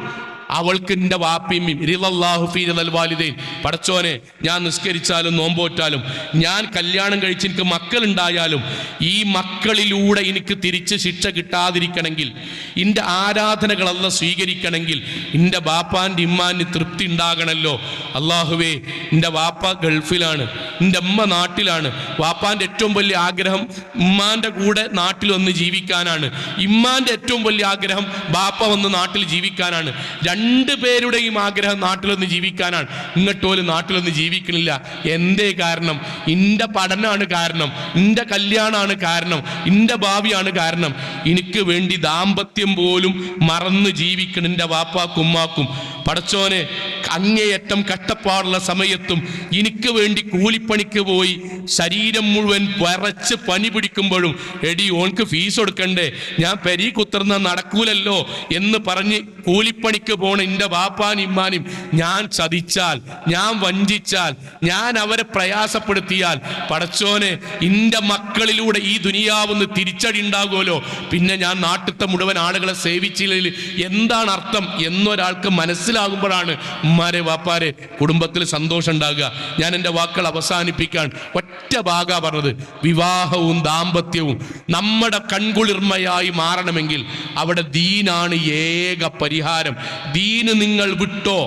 Speaker 1: അവൾക്ക് എന്റെ വാപ്പിയും വാലിദൈൻ പടച്ചോനെ ഞാൻ നിസ്കരിച്ചാലും നോമ്പോറ്റാലും ഞാൻ കല്യാണം കഴിച്ച് എനിക്ക് മക്കളുണ്ടായാലും ഈ മക്കളിലൂടെ എനിക്ക് തിരിച്ച് ശിക്ഷ കിട്ടാതിരിക്കണമെങ്കിൽ എന്റെ ആരാധനകളല്ല സ്വീകരിക്കണമെങ്കിൽ എന്റെ ബാപ്പാന്റെ ഇമ്മാന് തൃപ്തി ഉണ്ടാകണമല്ലോ അള്ളാഹുവേ എന്റെ വാപ്പ ഗൾഫിലാണ് എന്റെ അമ്മ നാട്ടിലാണ്. വാപ്പാന്റെ ഏറ്റവും വലിയ ആഗ്രഹം ഉമ്മാന്റെ കൂടെ നാട്ടിൽ വന്ന് ജീവിക്കാനാണ്. ഇമ്മാന്റെ ഏറ്റവും വലിയ ആഗ്രഹം ബാപ്പ വന്ന് നാട്ടിൽ ജീവിക്കാനാണ്. രണ്ട് പേരുടെയും ആഗ്രഹം നാട്ടിലൊന്ന് ജീവിക്കാനാണ്. ഇങ്ങോട്ടോലും നാട്ടിലൊന്ന് ജീവിക്കണില്ല. എന്തേ കാരണം? ഇന്റെ പഠനമാണ് കാരണം. ഇന്റെ കല്യാണമാണ് കാരണം. ഇന്റെ ഭാവിയാണ് കാരണം. എനിക്ക് വേണ്ടി ദാമ്പത്യം പോലും മറന്ന് ജീവിക്കണം എന്റെ വാപ്പാക്കും ഉമ്മാക്കും. പടച്ചോനെ അങ്ങേയറ്റം കഷ്ടപ്പാടുള്ള സമയത്തും എനിക്ക് വേണ്ടി കൂലിപ്പണിക്ക് പോയി ശരീരം മുഴുവൻ വരച്ച് പനി പിടിക്കുമ്പോഴും എടി ഓൻക്ക് ഫീസ് കൊടുക്കണ്ടേ? ഞാൻ പെരി കുത്തർന്ന നടക്കൂലല്ലോ എന്ന് പറഞ്ഞ് കൂലിപ്പണിക്ക് പോണ എന്റെ ബാപ്പാനും ഇമ്മാനും. ഞാൻ ചതിച്ചാൽ ഞാൻ വഞ്ചിച്ചാൽ ഞാൻ അവരെ പ്രയാസപ്പെടുത്തിയാൽ പടച്ചോനെ എന്റെ മക്കളിലൂടെ ഈ ദുനിയാവൊന്ന് തിരിച്ചടി ഉണ്ടാകുമല്ലോ. പിന്നെ ഞാൻ നാട്ടിലത്തെ മുഴുവൻ ആളുകളെ സേവിച്ചില്ലെങ്കിൽ എന്താണ് അർത്ഥം എന്നൊരാൾക്ക് മനസ്സിലാകുമ്പോഴാണ് ഉമ്മാരെ വാപ്പാരെ കുടുംബത്തിൽ സന്തോഷം ഉണ്ടാകുക. ഞാൻ എന്റെ വാക്കുകൾ അവസാനിപ്പിക്കാൻ ഒറ്റ ഭാഗ പറഞ്ഞത്. വിവാഹവും ദാമ്പത്യവും നമ്മുടെ കൺകുളിർമയായി മാറണമെങ്കിൽ അവിടെ ദീനാണ് ഏക പരിഹാരം. ദീന് നിങ്ങൾ വിട്ടോ?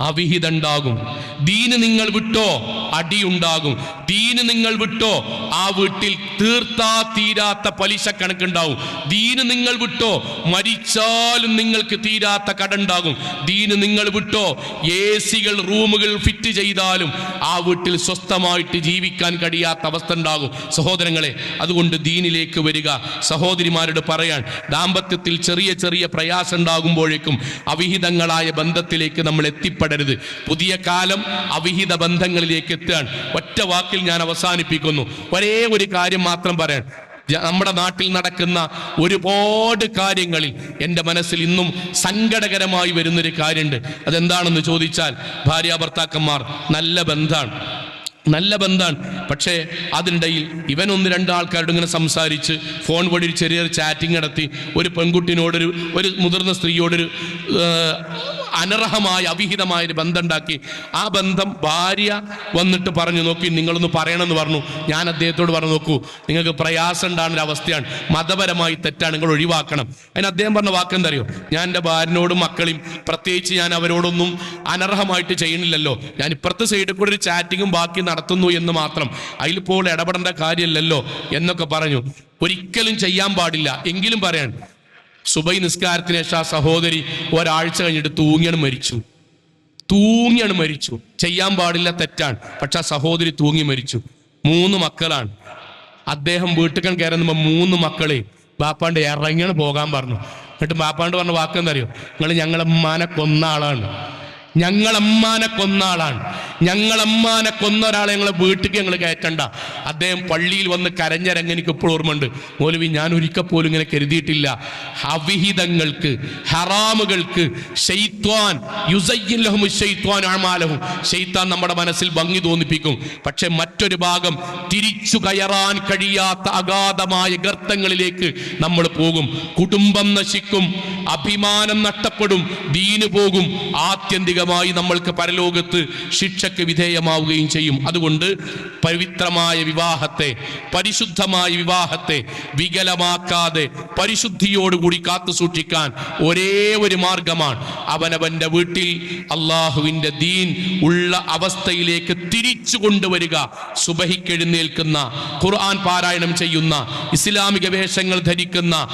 Speaker 1: അവിഹിതണ്ടാകും. ദീന് നിങ്ങൾ വിട്ടോ അടിയുണ്ടാകും. ദീന് നിങ്ങൾ വിട്ടോ ആ വീട്ടിൽ തീർത്താ തീരാത്ത പലിശ കണക്കുണ്ടാവും. ദീന് നിങ്ങൾ വിട്ടോ മരിച്ചാലും നിങ്ങൾക്ക് തീരാത്ത കടണ്ടാകും. ദീന് നിങ്ങൾ വിട്ടോ എ സികൾ റൂമുകൾ ഫിറ്റ് ചെയ്താലും ആ വീട്ടിൽ സ്വസ്ഥമായിട്ട് ജീവിക്കാൻ കഴിയാത്ത അവസ്ഥ ഉണ്ടാകും സഹോദരങ്ങളെ അതുകൊണ്ട് ദീനിലേക്ക് വരിക. സഹോദരിമാരോട് പറയാൻ ദാമ്പത്യത്തിൽ ചെറിയ ചെറിയ പ്രയാസം ഉണ്ടാകുമ്പോഴേക്കും അവിഹിതങ്ങളായ ബന്ധത്തിലേക്ക് നമ്മൾ എത്തിപ്പെടരുത് പുതിയ കാലം അവിഹിത ബന്ധങ്ങളിലേക്ക് എത്തുകയാണ്. ഒറ്റ വാക്കിൽ ഞാൻ അവസാനിപ്പിക്കുന്നു. ഒരേ ഒരു കാര്യം മാത്രം പറയാൻ നമ്മുടെ നാട്ടിൽ നടക്കുന്ന ഒരുപാട് കാര്യങ്ങളിൽ എന്റെ മനസ്സിൽ ഇന്നും സങ്കടകരമായി വരുന്നൊരു കാര്യമുണ്ട്. അതെന്താണെന്ന് ചോദിച്ചാൽ ഭാര്യ ഭർത്താക്കന്മാർ നല്ല ബന്ധമാണ് നല്ല ബന്ധമാണ് പക്ഷേ അതിനിടയിൽ ഇവൻ ഒന്ന് രണ്ട് ആൾക്കാരോട് ഇങ്ങനെ സംസാരിച്ച് ഫോൺ വഴി ചെറിയൊരു ചാറ്റിംഗ് നടത്തി ഒരു പെൺകുട്ടിനോടൊരു ഒരു മുതിർന്ന സ്ത്രീയോടൊരു അനർഹമായ അവിഹിതമായ ഒരു ബന്ധമുണ്ടാക്കി. ആ ബന്ധം ഭാര്യ വന്നിട്ട് പറഞ്ഞു നോക്കി നിങ്ങളൊന്ന് പറയണമെന്ന് പറഞ്ഞു. ഞാൻ അദ്ദേഹത്തോട് പറഞ്ഞു നോക്കൂ നിങ്ങൾക്ക് പ്രയാസം ഉണ്ടാകുന്ന അവസ്ഥയാണ്. മതപരമായി തെറ്റാണ്. നിങ്ങൾ ഒഴിവാക്കണം. അതിന് അദ്ദേഹം പറഞ്ഞ വാക്ക് എന്തറിയോ? ഞാൻ എന്റെ ഭാര്യനോടും മക്കളെയും പ്രത്യേകിച്ച് ഞാൻ അവരോടൊന്നും അനർഹമായിട്ട് ചെയ്യണില്ലല്ലോ ഞാൻ ഇപ്പുറത്തെ സൈഡിൽ കൂടെ ഒരു ചാറ്റിങ്ങും ബാക്കി നടത്തുന്നു എന്ന് മാത്രം. അതിൽ പോലെ ഇടപെടേണ്ട കാര്യമില്ലല്ലോ എന്നൊക്കെ പറഞ്ഞു. ഒരിക്കലും ചെയ്യാൻ പാടില്ല. എങ്കിലും പറയാൻ സുബൈ നിസ്കാരത്തിന് ശേഷം ആ സഹോദരി ഒരാഴ്ച കഴിഞ്ഞിട്ട് തൂങ്ങിയാണ് മരിച്ചു. തൂങ്ങിയാണ് മരിച്ചു. ചെയ്യാൻ പാടില്ല തെറ്റാണ്. പക്ഷെ ആ സഹോദരി തൂങ്ങി മരിച്ചു. മൂന്ന് മക്കളാണ്. അദ്ദേഹം വീട്ടിൽ കയറുമ്പോൾ മൂന്ന് മക്കളെ ബാപ്പാണ്ട് ഇറങ്ങിയാണ് പോകാൻ പറഞ്ഞു. എന്നിട്ട് ബാപ്പാണ്ട് പറഞ്ഞ വാക്കെന്താ അറിയോ? നിങ്ങൾ ഞങ്ങളമ്മാനെ കൊന്ന ആളാണ്. ഞങ്ങളമ്മാനെ കൊന്ന ആളാണ് ഞങ്ങളമ്മാനെ കൊന്ന ഒരാളെ ഞങ്ങളെ വീട്ടിലേക്ക് ഞങ്ങൾ കയറ്റണ്ട. അദ്ദേഹം പള്ളിയിൽ വന്ന് കരഞ്ഞരങ്ങ് എനിക്ക് ഇപ്പോൾ ഓർമ്മയുണ്ട്. മൗലവി ഞാൻ ഒരിക്കൽ പോലും ഇങ്ങനെ കരുതിയിട്ടില്ല. അവിഹിതങ്ങൾക്ക് ഹറാമുകൾക്ക് ഷെയ്ത്വാൻ യുസയ്യല്ലഹും ഷെയ്ത്വാൻ ആമാലഹും ഷെയ്ത്താൻ നമ്മുടെ മനസ്സിൽ ഭംഗി തോന്നിപ്പിക്കും. പക്ഷെ മറ്റൊരു ഭാഗം തിരിച്ചു കയറാൻ കഴിയാത്ത അഗാധമായ ഗർത്തങ്ങളിലേക്ക് നമ്മൾ പോകും. കുടുംബം നശിക്കും അഭിമാനം നഷ്ടപ്പെടും ദീന് പോകും ആത്യന്തികമായി നമ്മൾക്ക് പരലോകത്ത് ശിക്ഷയ്ക്ക് വിധേയമാവുകയും ചെയ്യും. അതുകൊണ്ട് പവിത്രമായ വിവാഹത്തെ പരിശുദ്ധമായ വിവാഹത്തെ വികലമാക്കാതെ പരിശുദ്ധിയോടുകൂടി കാത്തു സൂക്ഷിക്കാൻ ഒരേ ഒരു മാർഗമാണ്. അവനവന്റെ വീട്ടിൽ അള്ളാഹുവിന്റെ ദീൻ ഉള്ള അവസ്ഥയിലേക്ക് തിരിച്ചു കൊണ്ടുവരിക. സുബഹിക്കെഴുന്നേൽക്കുന്ന ഖുർആൻ പാരായണം ചെയ്യുന്ന ഇസ്ലാമിക വേഷങ്ങൾ ധരിക്കുന്ന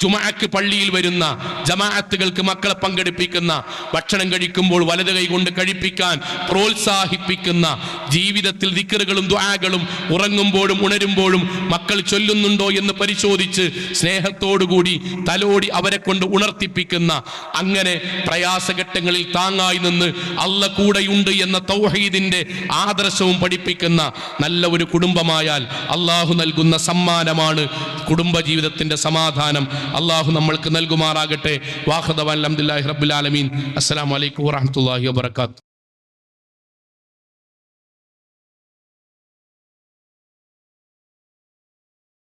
Speaker 1: ചുമക്ക് പള്ളിയിൽ വരുന്ന ജമാഅത്തുകൾക്ക് മക്കളെ പങ്കെടുപ്പിക്കുന്ന ഭക്ഷണം കഴിക്കുമ്പോൾ വലത് കൈ കൊണ്ട് കഴിപ്പിക്കാൻ പ്രോത്സാഹിപ്പിക്കുന്ന ജീവിതത്തിൽ ദിക്കറുകളും ദ്വാകളും ഉറങ്ങുമ്പോഴും ഉണരുമ്പോഴും മക്കൾ ചൊല്ലുന്നുണ്ടോ എന്ന് പരിശോധിച്ച് സ്നേഹത്തോടുകൂടി തലോടി അവരെ കൊണ്ട് ഉണർത്തിപ്പിക്കുന്ന അങ്ങനെ പ്രയാസഘട്ടങ്ങളിൽ താങ്ങായി നിന്ന് അല്ല കൂടെയുണ്ട് എന്ന തൗഹീദിന്റെ ആദർശവും പഠിപ്പിക്കുന്ന നല്ല ഒരു കുടുംബമായാൽ അള്ളാഹു നൽകുന്ന സമ്മാനമാണ് കുടുംബജീവിതത്തിന്റെ സമാധാനം. അള്ളാഹു നമ്മൾക്ക് നൽകുമാറാകട്ടെ. വാഹദ് അസ്സലാമു റബ്ബുലാലമീൻ അസ്സലാമലൈക്കും വാഹമത്തല്ലാഹി വാബർക്കാത്തു